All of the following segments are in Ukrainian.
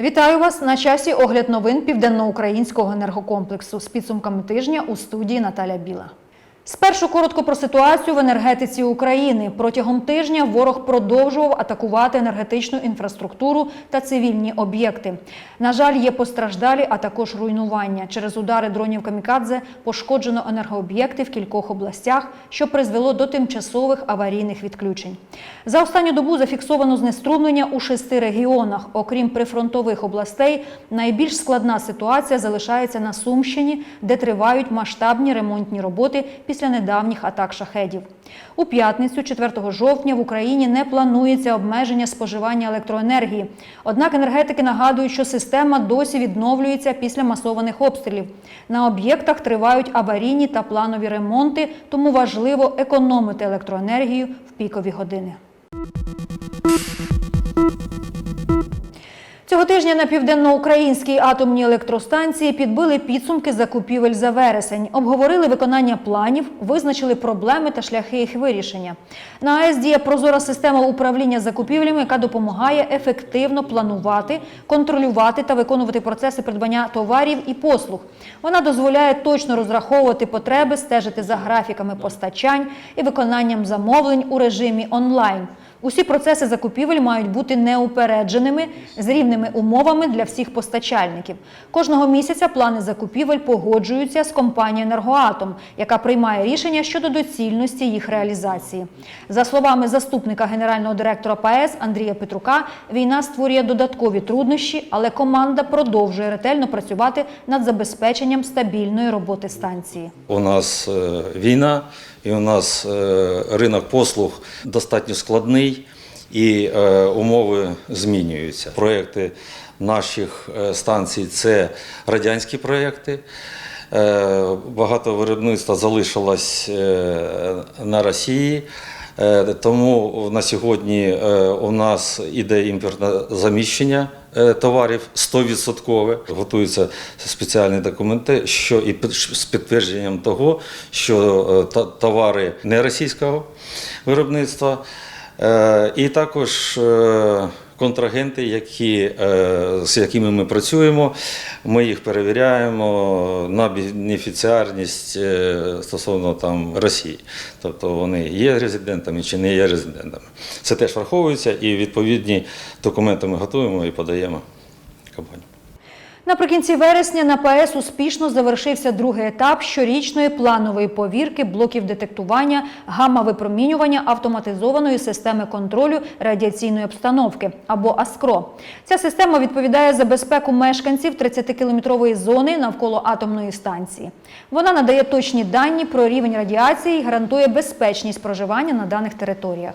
Вітаю вас на часі огляд новин південноукраїнського енергокомплексу з підсумками тижня у студії Наталя Біла. Спершу коротко про ситуацію в енергетиці України. Протягом тижня ворог продовжував атакувати енергетичну інфраструктуру та цивільні об'єкти. На жаль, є постраждалі, а також руйнування. Через удари дронів камікадзе пошкоджено енергооб'єкти в кількох областях, що призвело до тимчасових аварійних відключень. За останню добу зафіксовано знеструмлення у шести регіонах. Окрім прифронтових областей, найбільш складна ситуація залишається на Сумщині, де тривають масштабні ремонтні роботи після недавніх атак шахедів. У п'ятницю, 4 жовтня, в Україні не планується обмеження споживання електроенергії. Однак енергетики нагадують, що система досі відновлюється після масованих обстрілів. На об'єктах тривають аварійні та планові ремонти, тому важливо економити електроенергію в пікові години. Цього тижня на південноукраїнській атомній електростанції підбили підсумки закупівель за вересень, обговорили виконання планів, визначили проблеми та шляхи їх вирішення. На АЕС діє прозора система управління закупівлями, яка допомагає ефективно планувати, контролювати та виконувати процеси придбання товарів і послуг. Вона дозволяє точно розраховувати потреби, стежити за графіками постачань і виконанням замовлень у режимі онлайн. Усі процеси закупівель мають бути неупередженими з рівними умовами для всіх постачальників. Кожного місяця плани закупівель погоджуються з компанією «Енергоатом», яка приймає рішення щодо доцільності їх реалізації. За словами заступника генерального директора ПАЕС Андрія Петрука, війна створює додаткові труднощі, але команда продовжує ретельно працювати над забезпеченням стабільної роботи станції. У нас е, війна, і у нас е, ринок послуг достатньо складний, і е, умови змінюються. Проекти наших е, станцій це радянські проекти. Багато виробництва залишилось на Росії. Е, Тому на сьогодні е, у нас іде імпортне заміщення е, товарів 100%. Готуються спеціальні документи, що і з підтвердженням того, що товари не російського виробництва. І також контрагенти, які, е, з якими ми працюємо, ми їх перевіряємо на бенефіціарність е, стосовно там Росії. Тобто вони є резидентами чи не є резидентами. Це теж враховується і відповідні документи ми готуємо і подаємо компанії. Наприкінці вересня на ПАЕС успішно завершився другий етап щорічної планової повірки блоків детектування гамма-випромінювання автоматизованої системи контролю радіаційної обстановки або АСКРО. Ця система відповідає за безпеку мешканців 30-кілометрової зони навколо атомної станції. Вона надає точні дані про рівень радіації і гарантує безпечність проживання на даних територіях.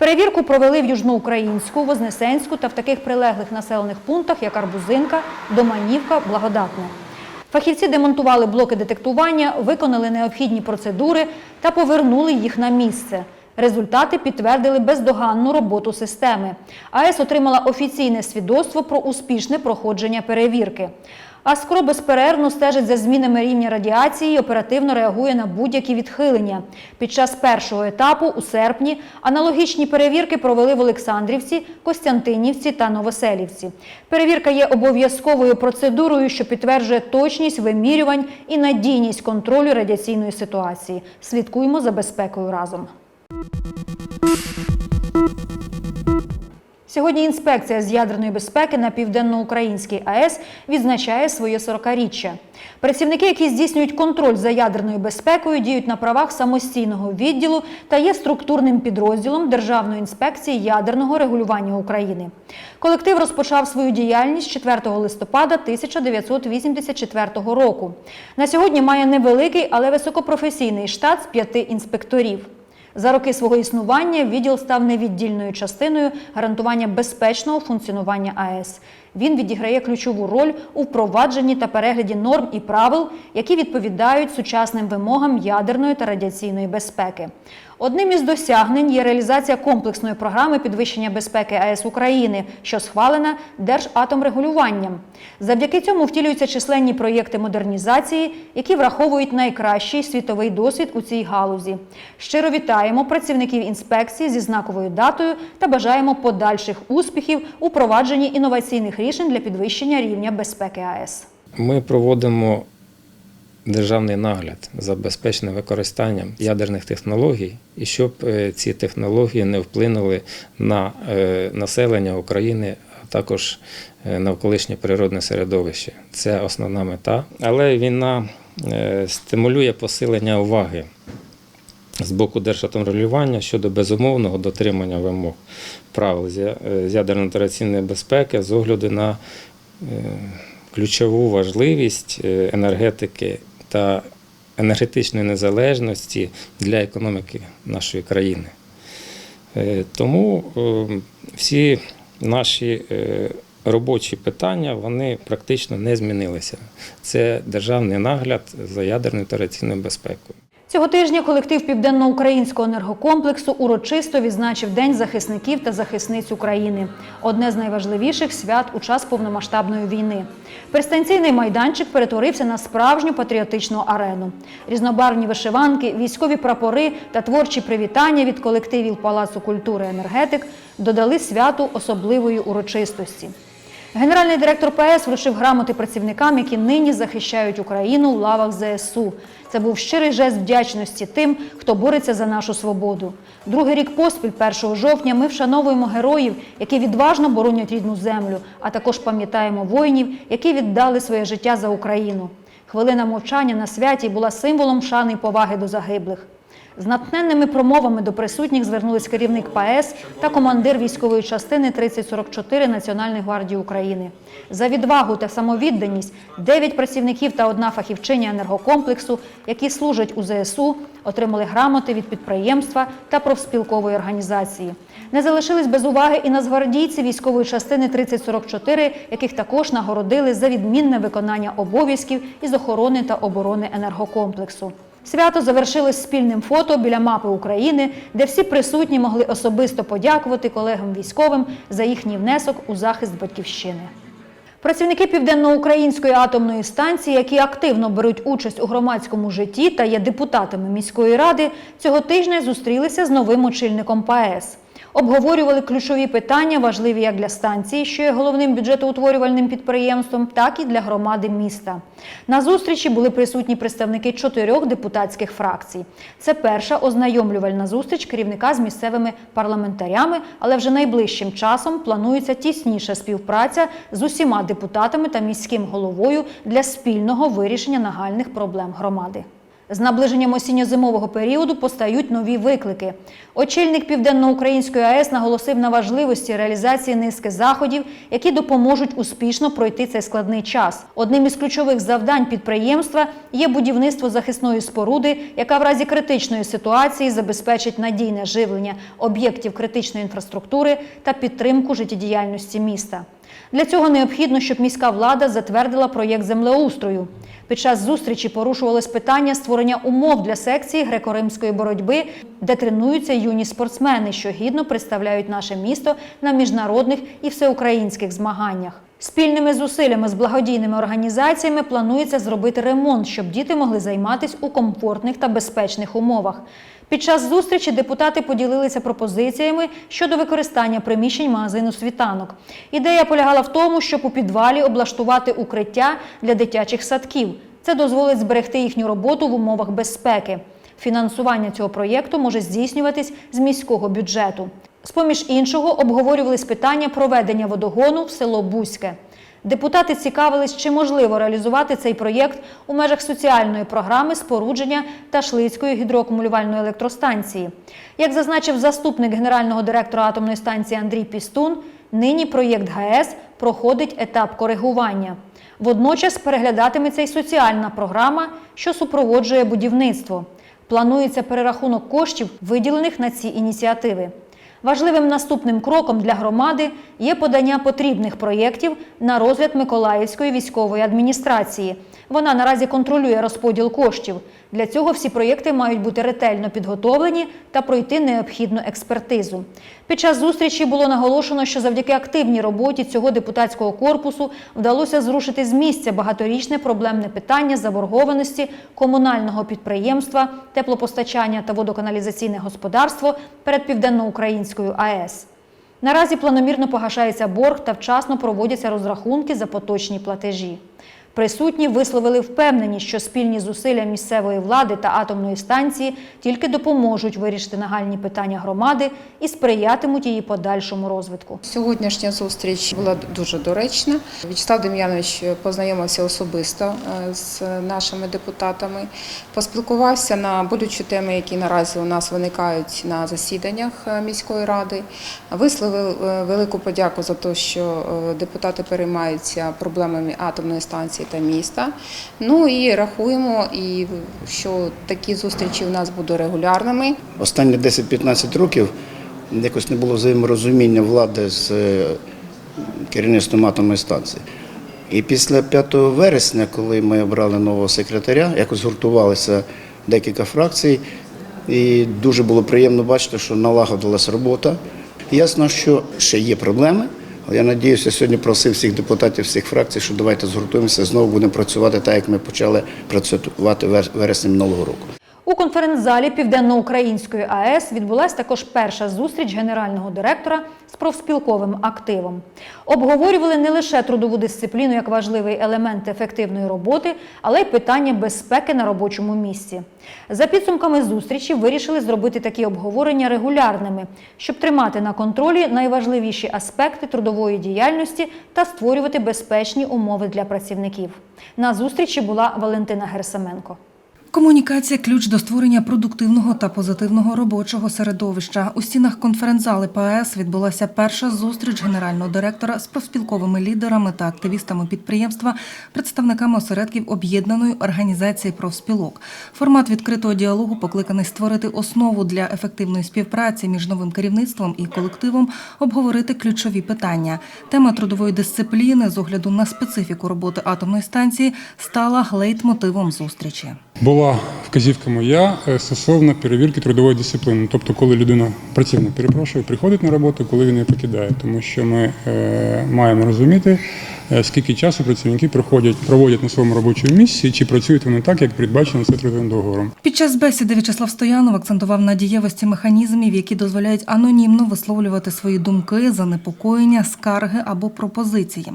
Перевірку провели в Южноукраїнську, Вознесенську та в таких прилеглих населених пунктах, як Арбузинка, Доманівка, Благодатне. Фахівці демонтували блоки детектування, виконали необхідні процедури та повернули їх на місце. Результати підтвердили бездоганну роботу системи. АЕС отримала офіційне свідоцтво про успішне проходження перевірки. Аскро безперервно стежить за змінами рівня радіації і оперативно реагує на будь-які відхилення. Під час першого етапу у серпні аналогічні перевірки провели в Олександрівці, Костянтинівці та Новоселівці. Перевірка є обов'язковою процедурою, що підтверджує точність вимірювань і надійність контролю радіаційної ситуації. Слідкуємо за безпекою разом. Сьогодні інспекція з ядерної безпеки на південноукраїнській АЕС відзначає своє 40-річчя. Працівники, які здійснюють контроль за ядерною безпекою, діють на правах самостійного відділу та є структурним підрозділом Державної інспекції ядерного регулювання України. Колектив розпочав свою діяльність 4 листопада 1984 року. На сьогодні має невеликий, але високопрофесійний штат з п'яти інспекторів. За роки свого існування відділ став невіддільною частиною гарантування безпечного функціонування АЕС. Він відіграє ключову роль у впровадженні та перегляді норм і правил, які відповідають сучасним вимогам ядерної та радіаційної безпеки. Одним із досягнень є реалізація комплексної програми підвищення безпеки АЕС України, що схвалена Держатомрегулюванням. Завдяки цьому втілюються численні проєкти модернізації, які враховують найкращий світовий досвід у цій галузі. Щиро вітаємо працівників інспекції зі знаковою датою та бажаємо подальших успіхів у провадженні інноваційних рішень для підвищення рівня безпеки АЕС. Ми проводимо державний нагляд за безпечним використанням ядерних технологій, і щоб е, ці технології не вплинули на е, населення України, а також е, навколишнє природне середовище. Це основна мета. Але війна стимулює посилення уваги з боку держатомрегулювання щодо безумовного дотримання вимог правил з е, з ядерно-радіаційної безпеки з огляду на е, ключову важливість е, енергетики та енергетичної незалежності для економіки нашої країни. Тому всі наші робочі питання вони практично не змінилися. Це державний нагляд за ядерною та безпекою. Цього тижня колектив Південноукраїнського енергокомплексу урочисто відзначив День захисників та захисниць України одне з найважливіших свят у час повномасштабної війни. Перстанційний майданчик перетворився на справжню патріотичну арену. Різнобарвні вишиванки, військові прапори та творчі привітання від колективів Палацу культури енергетик додали святу особливої урочистості. Генеральний директор ПС вручив грамоти працівникам, які нині захищають Україну в лавах ЗСУ. Це був щирий жест вдячності тим, хто бореться за нашу свободу. Другий рік поспіль, 1 жовтня, ми вшановуємо героїв, які відважно боронять рідну землю, а також пам'ятаємо воїнів, які віддали своє життя за Україну. Хвилина мовчання на святі була символом шани й поваги до загиблих. З натхненними промовами до присутніх звернулись керівник ПАЕС та командир військової частини 3044 Національної гвардії України. За відвагу та самовідданість дев'ять працівників та одна фахівчиня енергокомплексу, які служать у ЗСУ, отримали грамоти від підприємства та профспілкової організації. Не залишились без уваги і нацгвардійці військової частини 3044, яких також нагородили за відмінне виконання обов'язків із охорони та оборони енергокомплексу. Свято завершилось спільним фото біля мапи України, де всі присутні могли особисто подякувати колегам військовим за їхній внесок у захист батьківщини. Працівники Південноукраїнської атомної станції, які активно беруть участь у громадському житті та є депутатами міської ради, цього тижня зустрілися з новим очільником ПАЕС. Обговорювали ключові питання, важливі як для станції, що є головним бюджетоутворювальним підприємством, так і для громади міста. На зустрічі були присутні представники чотирьох депутатських фракцій. Це перша ознайомлювальна зустріч керівника з місцевими парламентарями, але вже найближчим часом планується тісніша співпраця з усіма депутатами та міським головою для спільного вирішення нагальних проблем громади. З наближенням осінньо-зимового періоду постають нові виклики. Очільник Південноукраїнської АЕС наголосив на важливості реалізації низки заходів, які допоможуть успішно пройти цей складний час. Одним із ключових завдань підприємства є будівництво захисної споруди, яка в разі критичної ситуації забезпечить надійне живлення об'єктів критичної інфраструктури та підтримку життєдіяльності міста. Для цього необхідно, щоб міська влада затвердила проєкт землеустрою. Під час зустрічі порушувалось питання створення умов для секції греко-римської боротьби, де тренуються юні спортсмени, що гідно представляють наше місто на міжнародних і всеукраїнських змаганнях. Спільними зусиллями з благодійними організаціями планується зробити ремонт, щоб діти могли займатися у комфортних та безпечних умовах. Під час зустрічі депутати поділилися пропозиціями щодо використання приміщень магазину світанок. Ідея полягала в тому, щоб у підвалі облаштувати укриття для дитячих садків. Це дозволить зберегти їхню роботу в умовах безпеки. Фінансування цього проєкту може здійснюватись з міського бюджету. З-поміж іншого обговорювались питання проведення водогону в село Бузьке. Депутати цікавились, чи можливо реалізувати цей проєкт у межах соціальної програми спорудження Ташлицької гідроакумулювальної електростанції. Як зазначив заступник генерального директора атомної станції Андрій Пістун, нині проєкт ГАЕС проходить етап коригування. Водночас переглядатиметься й соціальна програма, що супроводжує будівництво. Планується перерахунок коштів, виділених на ці ініціативи. Важливим наступним кроком для громади є подання потрібних проєктів на розгляд Миколаївської військової адміністрації. Вона наразі контролює розподіл коштів. Для цього всі проєкти мають бути ретельно підготовлені та пройти необхідну експертизу. Під час зустрічі було наголошено, що завдяки активній роботі цього депутатського корпусу вдалося зрушити з місця багаторічне проблемне питання заборгованості комунального підприємства, теплопостачання та водоканалізаційне господарство перед Південноукраїнською АЕС. Наразі планомірно погашається борг та вчасно проводяться розрахунки за поточні платежі. Присутні висловили впевненість, що спільні зусилля місцевої влади та атомної станції тільки допоможуть вирішити нагальні питання громади і сприятимуть її подальшому розвитку. Сьогоднішня зустріч була дуже доречна. В'ячеслав Дем'янович познайомився особисто е, з нашими депутатами, поспілкувався на болючі теми, які наразі у нас виникають на засіданнях е, міської ради. Висловив е, велику подяку за те, що депутати переймаються проблемами атомної станції та міста. Ну і рахуємо, і що такі зустрічі у нас будуть регулярними. Останні 10-15 років якось не було взаєморозуміння влади з е, керівництвом атомної станції. І після 5 вересня, коли ми обрали нового секретаря, якось згуртувалися декілька фракцій, і дуже було приємно бачити, що налагодилась робота. Ясно, що ще є проблеми, я надіюся, сьогодні просив всіх депутатів всіх фракцій, що давайте згуртуємося, знову будемо працювати так, як ми почали працювати вересні минулого року. У конференц-залі Південноукраїнської АЕС відбулася також перша зустріч генерального директора з профспілковим активом. Обговорювали не лише трудову дисципліну як важливий елемент ефективної роботи, але й питання безпеки на робочому місці. За підсумками зустрічі вирішили зробити такі обговорення регулярними, щоб тримати на контролі найважливіші аспекти трудової діяльності та створювати безпечні умови для працівників. На зустрічі була Валентина Герсаменко. Комунікація ключ до створення продуктивного та позитивного робочого середовища. У стінах конференц-зали ПАЕС відбулася перша зустріч генерального директора з профспілковими лідерами та активістами підприємства, представниками осередків об'єднаної організації профспілок. Формат відкритого діалогу покликаний створити основу для ефективної співпраці між новим керівництвом і колективом, обговорити ключові питання. Тема трудової дисципліни з огляду на специфіку роботи атомної станції стала лейтмотивом зустрічі. Була вказівка моя е, стосовно перевірки трудової дисципліни, тобто коли людина працівник перепрошую, приходить на роботу, коли він її покидає, тому що ми е, маємо розуміти, скільки часу працівники проходять, проводять на своєму робочому місці, чи працюють вони так, як передбачено це трудовим договором. Під час бесіди В'ячеслав Стоянов акцентував на дієвості механізмів, які дозволяють анонімно висловлювати свої думки, занепокоєння, скарги або пропозиції.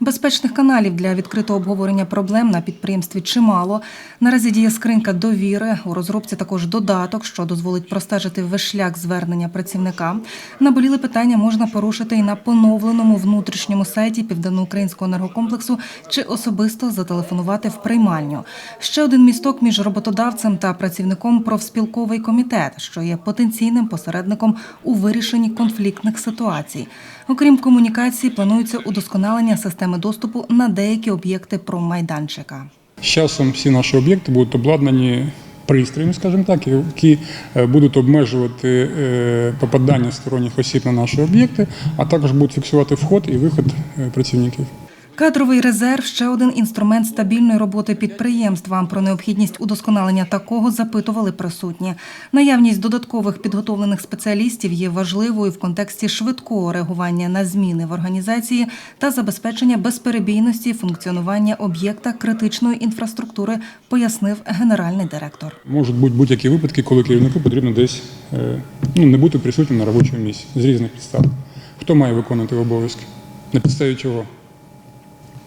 Безпечних каналів для відкритого обговорення проблем на підприємстві чимало. Наразі діє скринька довіри. У розробці також додаток, що дозволить простежити весь шлях звернення працівника. Наболіли питання можна порушити і на поновленому внутрішньому сайті Південноукраїнського енергокомплексу чи особисто зателефонувати в приймальню. Ще один місток між роботодавцем та працівником профспілковий комітет, що є потенційним посередником у вирішенні конфліктних ситуацій. Окрім комунікації, планується удосконалення системи доступу на деякі об'єкти промайданчика. З часом всі наші об'єкти будуть обладнані пристроями, скажімо так, які е, будуть обмежувати е, попадання сторонніх осіб на наші об'єкти, а також будуть фіксувати вход і виход е, працівників. Кадровий резерв ще один інструмент стабільної роботи підприємства. Про необхідність удосконалення такого запитували присутні. Наявність додаткових підготовлених спеціалістів є важливою в контексті швидкого реагування на зміни в організації та забезпечення безперебійності функціонування об'єкта критичної інфраструктури, пояснив генеральний директор. Можуть бути будь-які випадки, коли керівнику потрібно десь е, ну, не бути присутнім на робочому місці з різних підстав. Хто має виконувати обов'язки? На підставі чого?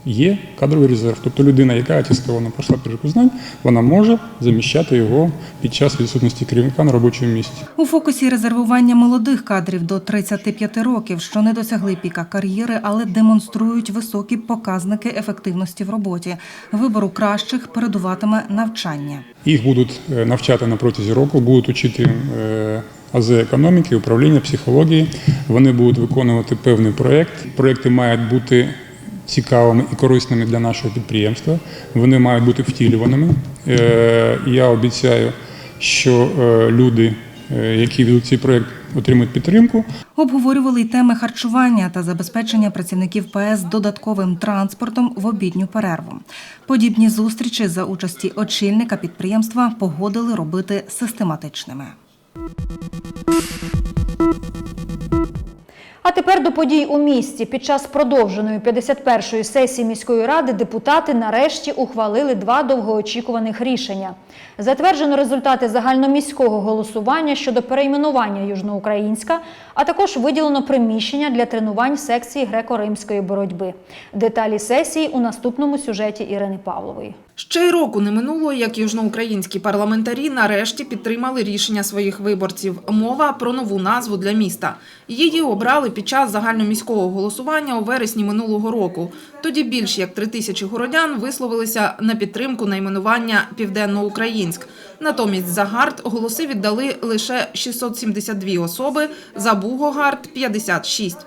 Є кадровий резерв. Тобто людина, яка атестована, пройшла перевірку знань, вона може заміщати його під час відсутності керівника на робочому місці. У фокусі резервування молодих кадрів до 35 років, що не досягли піка кар'єри, але демонструють високі показники ефективності в роботі. Вибору кращих передуватиме навчання. Їх будуть е, навчати на протязі року, будуть учити е, АЗ економіки, управління, психології. Вони будуть виконувати певний проєкт. Проєкти мають бути цікавими і корисними для нашого підприємства. Вони мають бути втілюваними. Е, Я обіцяю, що е, люди е, які ведуть цей проект, отримують підтримку. Обговорювали й теми харчування та забезпечення працівників ПС додатковим транспортом в обідню перерву. Подібні зустрічі за участі очільника підприємства погодили робити систематичними. А тепер до подій у місті. Під час продовженої 51-ї сесії міської ради депутати нарешті ухвалили два довгоочікуваних рішення. Затверджено результати загальноміського голосування щодо перейменування Южноукраїнська, а також виділено приміщення для тренувань секції греко-римської боротьби. Деталі сесії у наступному сюжеті Ірини Павлової. Ще й року не минуло, як южноукраїнські парламентарі нарешті підтримали рішення своїх виборців. Мова про нову назву для міста. Її обрали під час загальноміського голосування у вересні минулого року. Тоді більш як три тисячі городян висловилися на підтримку найменування Південноукраїнськ. Натомість за ГАРД голоси віддали лише 672 особи, за Бугогард – 56.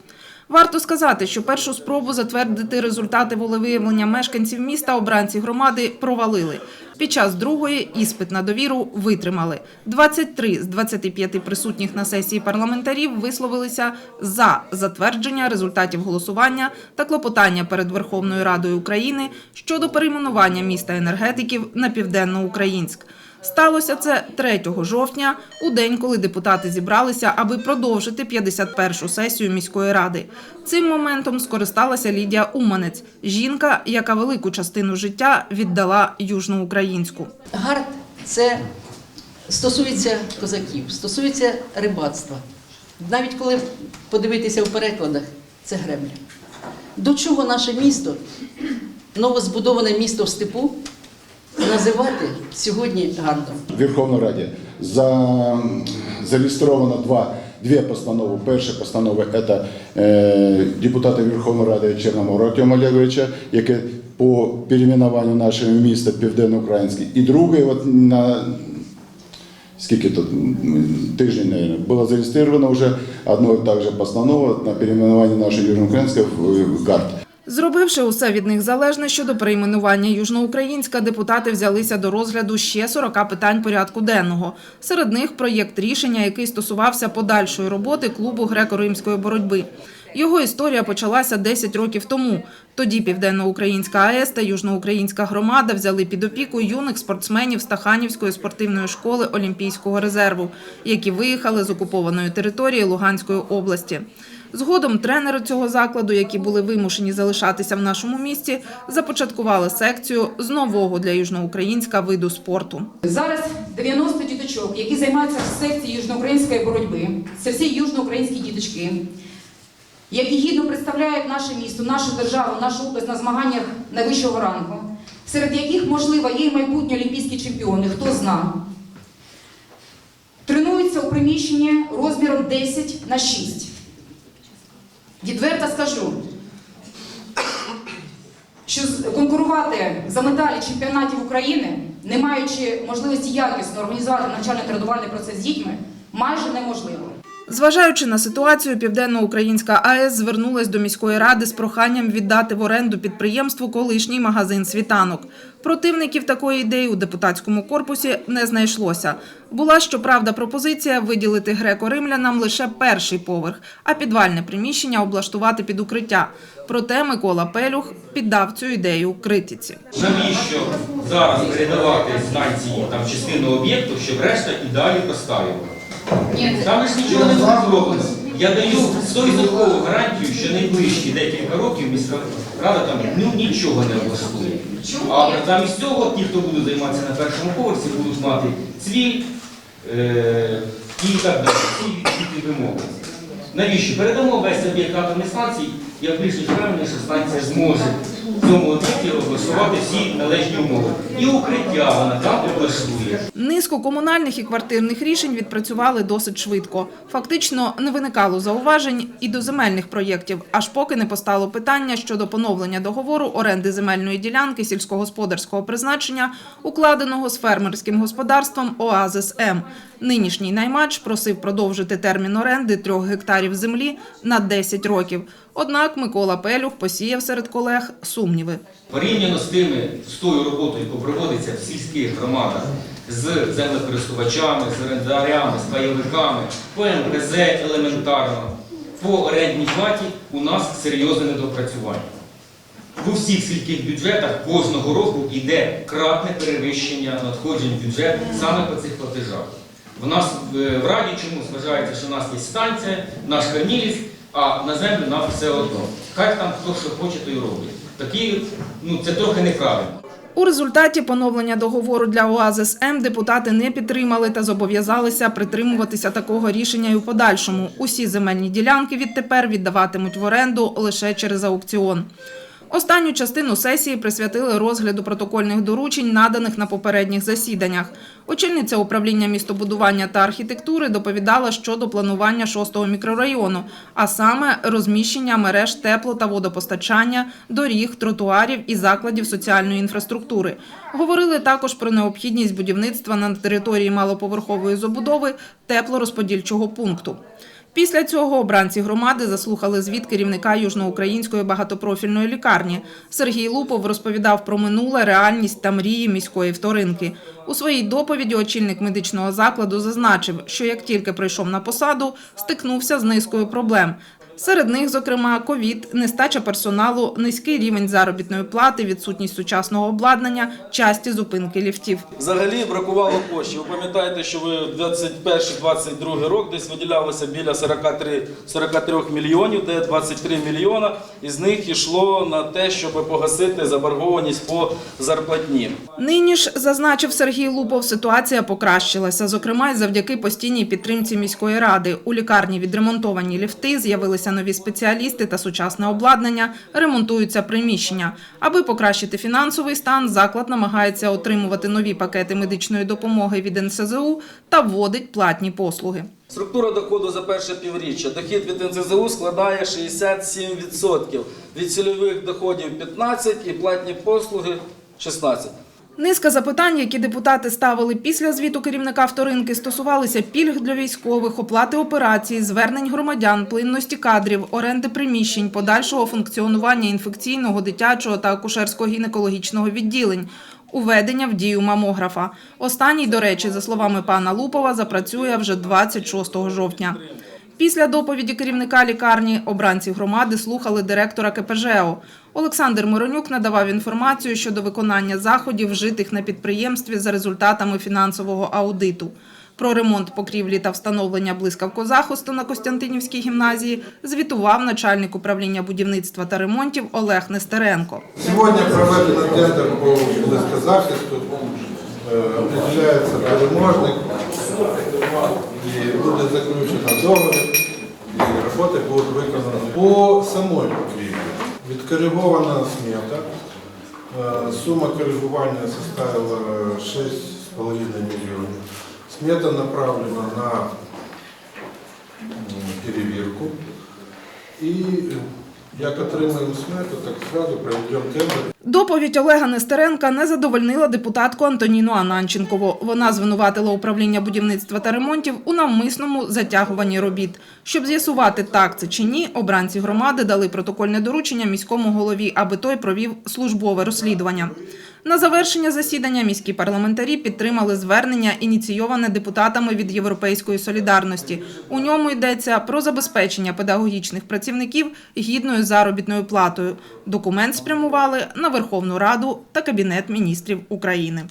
Варто сказати, що першу спробу затвердити результати волевиявлення мешканців міста обранці громади провалили. Під час другої іспит на довіру витримали. 23 з 25 присутніх на сесії парламентарів висловилися за затвердження результатів голосування та клопотання перед Верховною Радою України щодо перейменування міста енергетиків на південноукраїнськ. Сталося це 3 жовтня, у день, коли депутати зібралися, аби продовжити 51-шу сесію міської ради. Цим моментом скористалася Лідія Уманець, жінка, яка велику частину життя віддала южноукраїнську. Гард це стосується козаків, стосується рибацтва. Навіть коли подивитися в перекладах, це гребля. До чого наше місто, новозбудоване місто в степу, називати сьогодні гардом? В Раді за, зареєстровано два, дві постанови. Перша постанова це е, депутата Верховної Ради Чорномора Артема Олеговича, яке по перейменуванню нашого міста Південноукраїнське. І друге, от на скільки тут тиждень, мабуть, було зареєстровано вже одно також постанова на перейменування нашого Южноукраїнського в ГАРД. Зробивши усе від них залежне щодо перейменування Южноукраїнська, депутати взялися до розгляду ще 40 питань порядку денного. Серед них проєкт рішення, який стосувався подальшої роботи клубу греко-римської боротьби. Його історія почалася 10 років тому. Тоді Південноукраїнська АЕС та Южноукраїнська громада взяли під опіку юних спортсменів Стаханівської спортивної школи Олімпійського резерву, які виїхали з окупованої території Луганської області. Згодом тренери цього закладу, які були вимушені залишатися в нашому місті, започаткували секцію з нового для южноукраїнська виду спорту. Зараз 90 діточок, які займаються в секції южноукраїнської боротьби. Це всі южноукраїнські діточки, які гідно представляють наше місто, нашу державу, нашу область на змаганнях найвищого рангу, серед яких, можливо, є і майбутні олімпійські чемпіони, хто зна. Тренуються у приміщенні розміром 10 на 6. Відверто скажу, що конкурувати за медалі чемпіонатів України, не маючи можливості якісно організувати навчально-тренувальний процес з дітьми, майже неможливо. Зважаючи на ситуацію, Південноукраїнська АЕС звернулась до міської ради з проханням віддати в оренду підприємству колишній магазин світанок. Противників такої ідеї у депутатському корпусі не знайшлося. Була щоправда пропозиція виділити греко-римлянам лише перший поверх, а підвальне приміщення облаштувати під укриття. Проте Микола Пелюх піддав цю ідею критиці. Навіщо зараз передавати станції там частину об'єкту, щоб решта і далі поставили? Там ж нічого не буде зроблено. Я даю 100% гарантію, що найближчі декілька років міська рада там ну, нічого не облаштує. А замість цього ті, хто буде займатися на першому поверсі, будуть мати цвіль е, і так далі. Всі відповідні вимоги. Навіщо? Передамо весь об'єкт атомної станції, я більш впевнений, що станція зможе цьому об'єкті облаштувати всі належні умови. І укриття вона там облаштує. Низку комунальних і квартирних рішень відпрацювали досить швидко. Фактично не виникало зауважень і до земельних проєктів, аж поки не постало питання щодо поновлення договору оренди земельної ділянки сільськогосподарського призначення, укладеного з фермерським господарством Оазис М. Нинішній наймач просив продовжити термін оренди трьох гектарів землі на 10 років. Однак Микола Пелюх посіяв серед колег сумніви. Порівняно з тими з тою роботою, яку проводиться в сільських громадах з землекористувачами, з орендарями, з пайовиками, по МПЗ елементарно, по орендній платі у нас серйозне недопрацювання. В усіх сільських бюджетах кожного року йде кратне перевищення надходжень в саме по цих платежах. В нас е, в Раді чомусь вважається, що у нас є станція, наш Корніліс, а на землю нам все одно. Хай там хто що хоче, то й робить. Такі, ну це трохи неправильно. У результаті поновлення договору для ОАЗС М депутати не підтримали та зобов'язалися притримуватися такого рішення і у подальшому. Усі земельні ділянки відтепер віддаватимуть в оренду лише через аукціон. Останню частину сесії присвятили розгляду протокольних доручень, наданих на попередніх засіданнях. Очільниця управління містобудування та архітектури доповідала щодо планування 6-го мікрорайону, а саме розміщення мереж тепло та водопостачання, доріг, тротуарів і закладів соціальної інфраструктури. Говорили також про необхідність будівництва на території малоповерхової забудови теплорозподільчого пункту. Після цього обранці громади заслухали звіт керівника Южноукраїнської багатопрофільної лікарні. Сергій Лупов розповідав про минуле, реальність та мрії міської вторинки. У своїй доповіді очільник медичного закладу зазначив, що як тільки прийшов на посаду, стикнувся з низкою проблем. Серед них, зокрема, ковід, нестача персоналу, низький рівень заробітної плати, відсутність сучасного обладнання, часті зупинки ліфтів. Взагалі бракувало коштів. Ви пам'ятаєте, що ви 21-22 рік десь виділялося біля 43, 43 мільйонів, де 23 мільйона із них йшло на те, щоб погасити заборгованість по зарплатні. Нині ж, зазначив Сергій Лупов, ситуація покращилася. Зокрема, й завдяки постійній підтримці міської ради. У лікарні відремонтовані ліфти, з'явилися нові спеціалісти та сучасне обладнання, ремонтуються приміщення. Аби покращити фінансовий стан, заклад намагається отримувати нові пакети медичної допомоги від НСЗУ та вводить платні послуги. Структура доходу за перше півріччя. Дохід від НСЗУ складає 67%. Від цільових доходів 15% і платні послуги 16%. Низка запитань, які депутати ставили після звіту керівника вторинки, стосувалися пільг для військових, оплати операцій, звернень громадян, плинності кадрів, оренди приміщень, подальшого функціонування інфекційного, дитячого та акушерсько-гінекологічного відділень, уведення в дію мамографа. Останній, до речі, за словами пана Лупова, запрацює вже 26 жовтня. Після доповіді керівника лікарні обранці громади слухали директора КПЖЕО. Олександр Миронюк надавав інформацію щодо виконання заходів, вжитих на підприємстві за результатами фінансового аудиту. Про ремонт покрівлі та встановлення блискавкозахисту на Костянтинівській гімназії звітував начальник управління будівництва та ремонтів Олег Нестеренко. Сьогодні проведено тендер по близькозахисту, Е, определяється переможник, і буде заключено договір, і роботи будуть виконані. По самої покрівлі відкоригована смета. Е, Сума коригування составила 6,5 мільйонів. Смета направлена на перевірку. І як отримаємо смету, так зразу проведемо тендер. Доповідь Олега Нестеренка не задовольнила депутатку Антоніну Ананченкову. Вона звинуватила управління будівництва та ремонтів у навмисному затягуванні робіт. Щоб з'ясувати, так це чи ні, обранці громади дали протокольне доручення міському голові, аби той провів службове розслідування. На завершення засідання міські парламентарі підтримали звернення, ініційоване депутатами від Європейської солідарності. У ньому йдеться про забезпечення педагогічних працівників гідною заробітною платою. Документ спрямували на Верховну Раду та Кабінет міністрів України.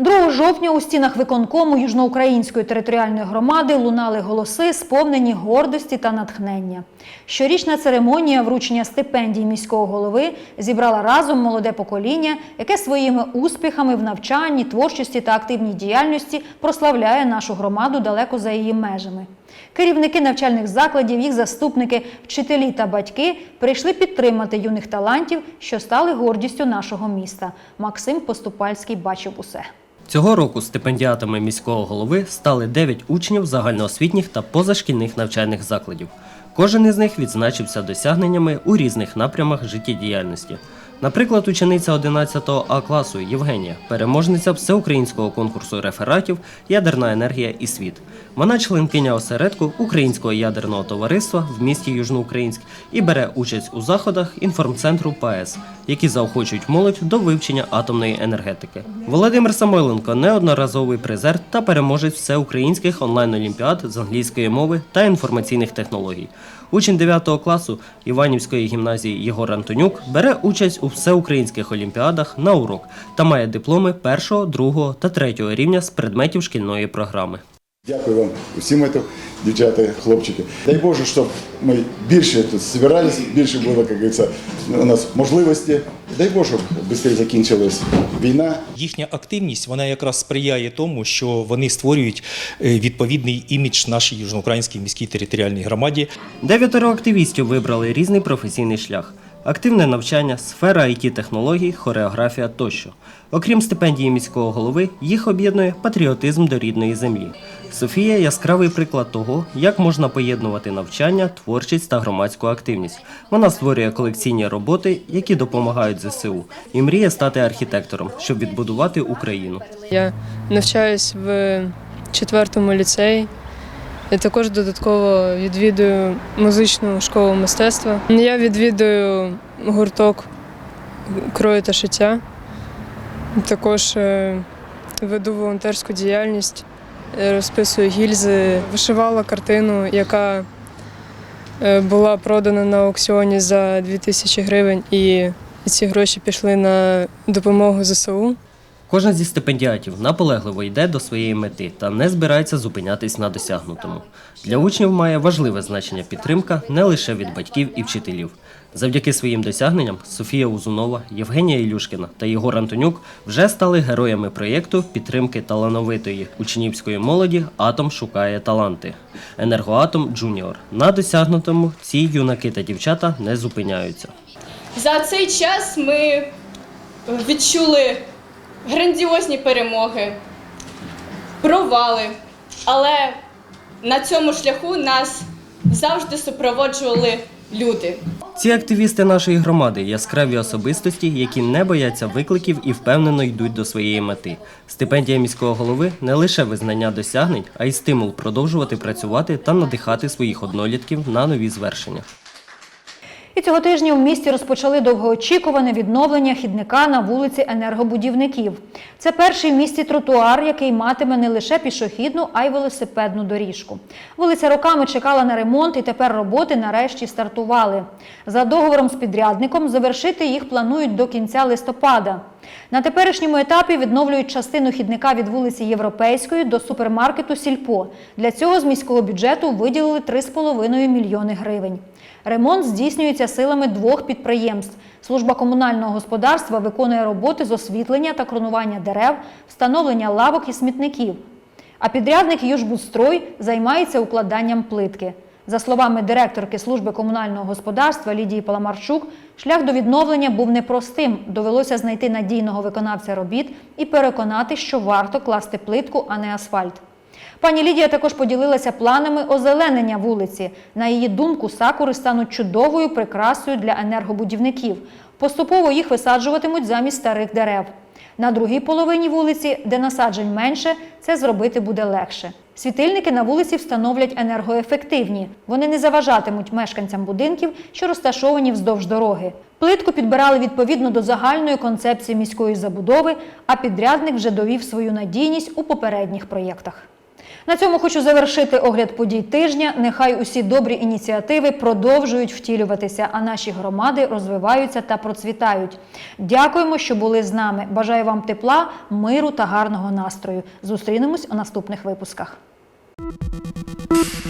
2 жовтня у стінах виконкому Южноукраїнської територіальної громади лунали голоси, сповнені гордості та натхнення. Щорічна церемонія вручення стипендій міського голови зібрала разом молоде покоління, яке своїми успіхами в навчанні, творчості та активній діяльності прославляє нашу громаду далеко за її межами. Керівники навчальних закладів, їх заступники, вчителі та батьки прийшли підтримати юних талантів, що стали гордістю нашого міста. Максим Поступальський бачив усе. Цього року стипендіатами міського голови стали 9 учнів загальноосвітніх та позашкільних навчальних закладів. Кожен із них відзначився досягненнями у різних напрямах життєдіяльності. Наприклад, учениця 11 А класу Євгенія, переможниця всеукраїнського конкурсу рефератів Ядерна енергія і світ. Вона членкиня осередку Українського ядерного товариства в місті Южноукраїнськ і бере участь у заходах інформцентру ПАЕС, які заохочують молодь до вивчення атомної енергетики. Володимир Самойленко неодноразовий призер та переможець всеукраїнських онлайн-олімпіад з англійської мови та інформаційних технологій. Учень 9 класу Іванівської гімназії Єгор Антонюк бере участь у всеукраїнських олімпіадах на урок та має дипломи першого, другого та третього рівня з предметів шкільної програми. Дякую вам усім это, дівчата, хлопчики. Дай Боже, щоб ми більше тут збирались, більше було, як говориться, у нас можливості. Дай Боже, щоб швидше закінчилась війна. Їхня активність вона якраз сприяє тому, що вони створюють е, відповідний імідж нашій южноукраїнській міській територіальній громаді. Дев'ятеро активістів вибрали різний професійний шлях. Активне навчання, сфера it технологій, хореографія тощо. Окрім стипендії міського голови, їх об'єднує патріотизм до рідної землі. Софія яскравий приклад того, як можна поєднувати навчання, творчість та громадську активність. Вона створює колекційні роботи, які допомагають ЗСУ, і мріє стати архітектором, щоб відбудувати Україну. Я навчаюсь в четвертому ліцеї. Я також додатково відвідую музичну школу мистецтва. Я відвідую гурток крою та шиття. Також е, веду волонтерську діяльність, е, розписую гільзи, вишивала картину, яка е, була продана на аукціоні за 2000 гривень, і ці гроші пішли на допомогу ЗСУ. Кожен зі стипендіатів наполегливо йде до своєї мети та не збирається зупинятись на досягнутому. Для учнів має важливе значення підтримка не лише від батьків і вчителів. Завдяки своїм досягненням Софія Узунова, Євгенія Ілюшкіна та Єгор Антонюк вже стали героями проєкту підтримки талановитої учнівської молоді Атом шукає таланти. Енергоатом Джуніор. На досягнутому ці юнаки та дівчата не зупиняються. За цей час ми відчули грандіозні перемоги, провали, але на цьому шляху нас завжди супроводжували люди. Ці активісти нашої громади яскраві особистості, які не бояться викликів і впевнено йдуть до своєї мети. Стипендія міського голови не лише визнання досягнень, а й стимул продовжувати працювати та надихати своїх однолітків на нові звершення. І цього тижня в місті розпочали довгоочікуване відновлення хідника на вулиці енергобудівників. Це перший в місті тротуар, який матиме не лише пішохідну, а й велосипедну доріжку. Вулиця роками чекала на ремонт, і тепер роботи нарешті стартували. За договором з підрядником завершити їх планують до кінця листопада. На теперішньому етапі відновлюють частину хідника від вулиці Європейської до супермаркету Сільпо. Для цього з міського бюджету виділили 3,5 мільйони гривень. Ремонт здійснюється силами двох підприємств. Служба комунального господарства виконує роботи з освітлення та кронування дерев, встановлення лавок і смітників. А підрядник «Южбудстрой» займається укладанням плитки. За словами директорки служби комунального господарства Лідії Паламарчук, шлях до відновлення був непростим. Довелося знайти надійного виконавця робіт і переконати, що варто класти плитку, а не асфальт. Пані Лідія також поділилася планами озеленення вулиці. На її думку, сакури стануть чудовою прикрасою для енергобудівників. Поступово їх висаджуватимуть замість старих дерев. На другій половині вулиці, де насаджень менше, це зробити буде легше. Світильники на вулиці встановлять енергоефективні. Вони не заважатимуть мешканцям будинків, що розташовані вздовж дороги. Плитку підбирали відповідно до загальної концепції міської забудови, а підрядник вже довів свою надійність у попередніх проєктах. На цьому хочу завершити огляд подій тижня. Нехай усі добрі ініціативи продовжують втілюватися, а наші громади розвиваються та процвітають. Дякуємо, що були з нами. Бажаю вам тепла, миру та гарного настрою. Зустрінемось у наступних випусках. you